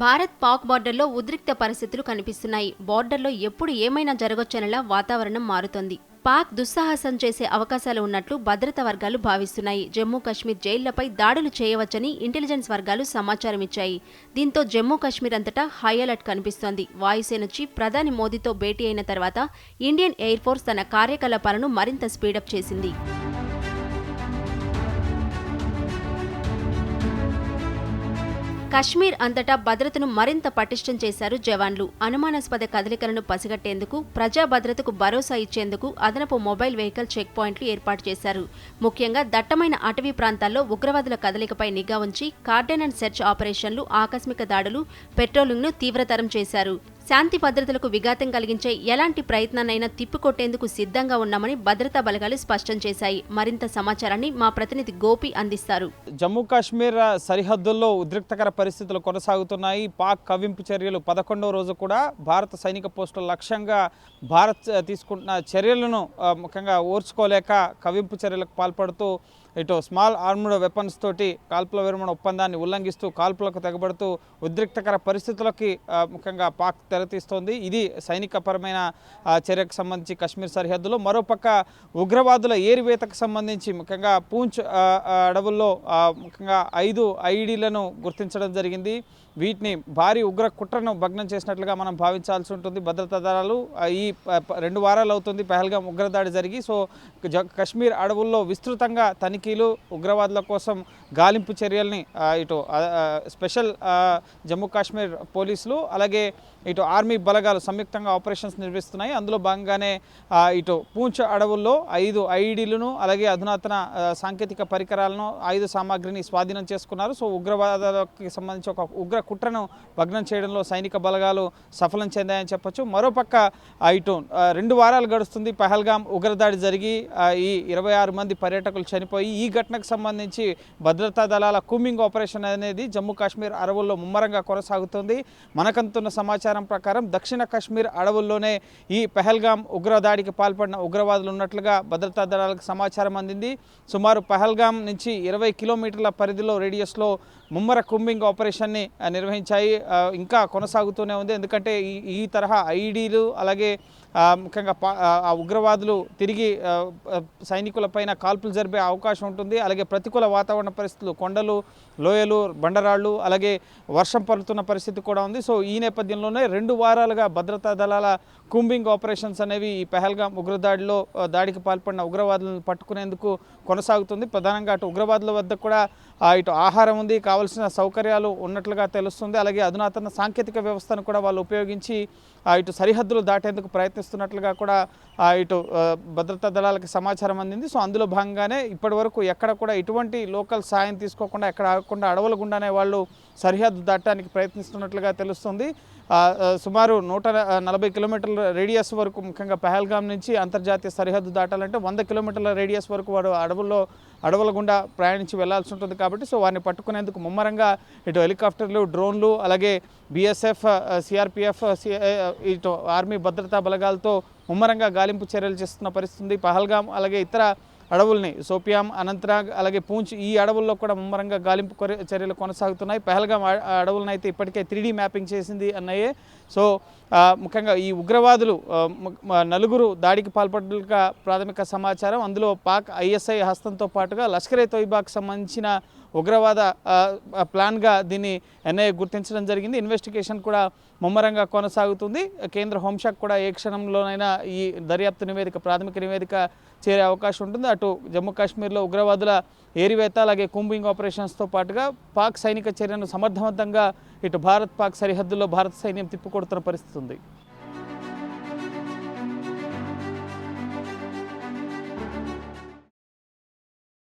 భారత్ పాక్ బార్డర్లో ఉద్రిక్త పరిస్థితులు కనిపిస్తున్నాయి. బార్డర్లో ఎప్పుడు ఏమైనా జరగొచ్చనేలా వాతావరణం మారుతోంది. పాక్ దుస్సాహసం చేసే అవకాశాలు ఉన్నట్లు భద్రతా వర్గాలు భావిస్తున్నాయి. జమ్మూ కాశ్మీర్ జైళ్ళపై దాడులు చేయవచ్చని ఇంటెలిజెన్స్ వర్గాలు సమాచారం ఇచ్చాయి. దీంతో జమ్మూ కాశ్మీర్ అంతటా హై అలర్ట్ కనిపిస్తోంది. వాయుసేన చీఫ్ ప్రధాని మోదీతో భేటీ అయిన తర్వాత ఇండియన్ ఎయిర్ ఫోర్స్ తన కార్యకలాపాలను మరింత స్పీడప్ చేసింది. కశ్మీర్ అంతటా భద్రతను మరింత పటిష్టం చేశారు జవాన్లు. అనుమానాస్పద కదలికలను పసిగట్టేందుకు ప్రజా భద్రతకు భరోసా ఇచ్చేందుకు అదనపు మొబైల్ వెహికల్ చెక్ పాయింట్లు ఏర్పాటు చేశారు. ముఖ్యంగా దట్టమైన అటవీ ప్రాంతాల్లో ఉగ్రవాదుల కదలికపై నిఘా ఉంచి కార్డెన్ అండ్ సెర్చ్ ఆపరేషన్లు ఆకస్మిక దాడులు పెట్రోలింగ్ను తీవ్రతరం చేశారు. శాంతి భద్రతలకు విఘాతం కలిగించే ఎలాంటి ప్రయత్నాన్నైనా తిప్పికొట్టేందుకు సిద్ధంగా ఉన్నామని భద్రతా బలగాలు స్పష్టం చేశాయి. మరింత సమాచారాన్ని మా ప్రతినిధి గోపి అందిస్తారు. జమ్మూ కాశ్మీర్ సరిహద్దుల్లో ఉద్రిక్తకర పరిస్థితులు కొనసాగుతున్నాయి. పాక్ కవింపు చర్యలు పదకొండవ రోజు కూడా భారత సైనిక పోస్టుల లక్ష్యంగా భారత్ తీసుకుంటున్న చర్యలను ముఖ్యంగా ఓర్చుకోలేక కవింపు చర్యలకు పాల్పడుతూ ఇటు స్మాల్ ఆర్మ్డ్ వెపన్స్ తోటి కాల్పుల విరమణ ఒప్పందాన్ని ఉల్లంఘిస్తూ కాల్పులకు తెగబడుతూ ఉద్రిక్తకర పరిస్థితులకి ముఖ్యంగా పాక్ తెరతీస్తోంది. ఇది సైనికపరమైన చర్యకు సంబంధించి కశ్మీర్ సరిహద్దులో. మరోపక్క ఉగ్రవాదుల ఏరివేతకు సంబంధించి ముఖ్యంగా పూంచ్ అడవుల్లో ముఖ్యంగా ఐదు ఐడీలను గుర్తించడం జరిగింది. వీటిని భారీ ఉగ్ర కుట్రను భగ్నం చేసినట్లుగా మనం భావించాల్సి ఉంటుంది. భద్రతా దళాలు ఈ రెండు వారాలు అవుతుంది పహల్గా ఉగ్రదాడి జరిగి. సో జ- కశ్మీర్ అడవుల్లో విస్తృతంగా తనిఖీలు ఉగ్రవాదుల కోసం గాలింపు చర్యల్ని ఇటు స్పెషల్ జమ్మూ కాశ్మీర్ పోలీసులు అలాగే ఇటు ఆర్మీ బలగాలు సంయుక్తంగా ఆపరేషన్స్ నిర్వహిస్తున్నాయి. అందులో భాగంగానే ఇటు పూంచ్ అడవుల్లో ఐదు ఐఈడీలను అలాగే అధునాతన సాంకేతిక పరికరాలను ఆయుధ సామాగ్రిని స్వాధీనం చేసుకున్నారు. సో ఉగ్రవాదాలకు సంబంధించి ఒక ఉగ్ర కుట్రను భగ్నం చేయడంలో సైనిక బలగాలు సఫలం చెందాయని చెప్పొచ్చు. మరోపక్క ఇటు రెండు వారాలు గడుస్తుంది. పహల్గాం ఉగ్రదాడి జరిగి ఈ ఇరవై ఆరు మంది పర్యాటకులు చనిపోయి ఈ ఘటనకు సంబంధించి భద్రతా దళాల కూమింగ్ ఆపరేషన్ అనేది జమ్మూ కాశ్మీర్ అడవుల్లో ముమ్మరంగా కొనసాగుతుంది. మనకంతున్న సమాచారం ప్రకారం దక్షిణ కాశ్మీర్ అడవుల్లోనే ఈ పహల్గాం ఉగ్రదాడికి పాల్పడిన ఉగ్రవాదులు ఉన్నట్లుగా భద్రతా దళాలకు సమాచారం అందింది. సుమారు పహల్గాం నుంచి ఇరవై కిలోమీటర్ల పరిధిలో రేడియస్లో ముమ్మర కుంబింగ్ ఆపరేషన్ని నిర్వహించాయి. ఇంకా కొనసాగుతూనే ఉంది. ఎందుకంటే ఈ ఈ తరహా ఐడీలు అలాగే ముఖ్యంగా పా- ఆ, ఉగ్రవాదులు తిరిగి సైనికులపైన కాల్పులు జరిపే అవకాశం ఉంటుంది. అలాగే ప్రతికూల వాతావరణ పరిస్థితులు కొండలు లోయలు బండరాళ్ళు అలాగే వర్షం పడుతున్న పరిస్థితి కూడా ఉంది. సో ఈ నేపథ్యంలోనే రెండు వారాలుగా భద్రతా దళాల కుంబింగ్ ఆపరేషన్స్ అనేవి ఈ పెహల్గాం ఉగ్రదాడిలో దాడికి పాల్పడిన ఉగ్రవాదులను పట్టుకునేందుకు కొనసాగుతుంది. ప్రధానంగా అటు ఉగ్రవాదుల వద్ద కూడా ఇటు ఆహారం ఉంది. కావాలి కావలసిన సౌకర్యాలు ఉన్నట్లుగా తెలుస్తుంది. అలాగే అధునాతన సాంకేతిక వ్యవస్థను కూడా వాళ్ళు ఉపయోగించి ఇటు సరిహద్దులు దాటేందుకు ప్రయత్నిస్తున్నట్లుగా కూడా ఇటు భద్రతా దళాలకు సమాచారం అందింది. సో అందులో భాగంగానే ఇప్పటి వరకు ఎక్కడ కూడా ఇటువంటి లోకల్ సాయం తీసుకోకుండా ఎక్కడ ఆగకుండా అడవుల గుండానే వాళ్ళు సరిహద్దు దాటడానికి ప్రయత్నిస్తున్నట్లుగా తెలుస్తుంది. సుమారు నూట నలభై కిలోమీటర్ల రేడియస్ వరకు ముఖ్యంగా పహల్గాం నుంచి అంతర్జాతీయ సరిహద్దు దాటాలంటే వంద కిలోమీటర్ల రేడియస్ వరకు వాడు అడవుల్లో అడవుల గుండా ప్రయాణించి వెళ్ళాల్సి ఉంటుంది కాబట్టి సో వారిని పట్టుకునేందుకు ముమ్మరంగా ఇటు హెలికాప్టర్లు డ్రోన్లు అలాగే బీఎస్ఎఫ్ సిఆర్పిఎఫ్ ఇటు ఆర్మీ భద్రతా బలగాలతో ముమ్మరంగా గాలింపు చర్యలు చేస్తున్న పరిస్థితి పహల్గాం అలాగే ఇతర అడవుల్ని సోపియాం అనంతనాగ్ అలాగే పూంచ్ ఈ అడవుల్లో కూడా ముమ్మరంగా గాలింపు చర్యలు కొనసాగుతున్నాయి. పహల్గాం అడవులను అయితే ఇప్పటికే త్రీ మ్యాపింగ్ చేసింది అన్నయ్యే. సో ముఖ్యంగా ఈ ఉగ్రవాదులు నలుగురు దాడికి పాల్పడ్డలుగా ప్రాథమిక సమాచారం. అందులో పాక్ ఐఎస్ఐ హస్తంతో పాటుగా లష్కర్ ఏ తోయిబాకు సంబంధించిన ఉగ్రవాద ప్లాన్గా దీన్ని ఎన్ఐఏ గుర్తించడం జరిగింది. ఇన్వెస్టిగేషన్ కూడా ముమ్మరంగా కొనసాగుతుంది. కేంద్ర హోంశాఖ కూడా ఏ క్షణంలోనైనా ఈ దర్యాప్తు నివేదిక ప్రాథమిక నివేదిక చేరే అవకాశం ఉంటుంది. అటు జమ్మూ కాశ్మీర్లో ఉగ్రవాదుల ఏరివేత అలాగే కుంబింగ్ ఆపరేషన్స్తో పాటుగా పాక్ సైనిక చర్యను సమర్థవంతంగా ఇటు భారత్ పాక్ సరిహద్దుల్లో భారత సైన్యం తిప్పికొడుతున్న పరిస్థితి ఉంది.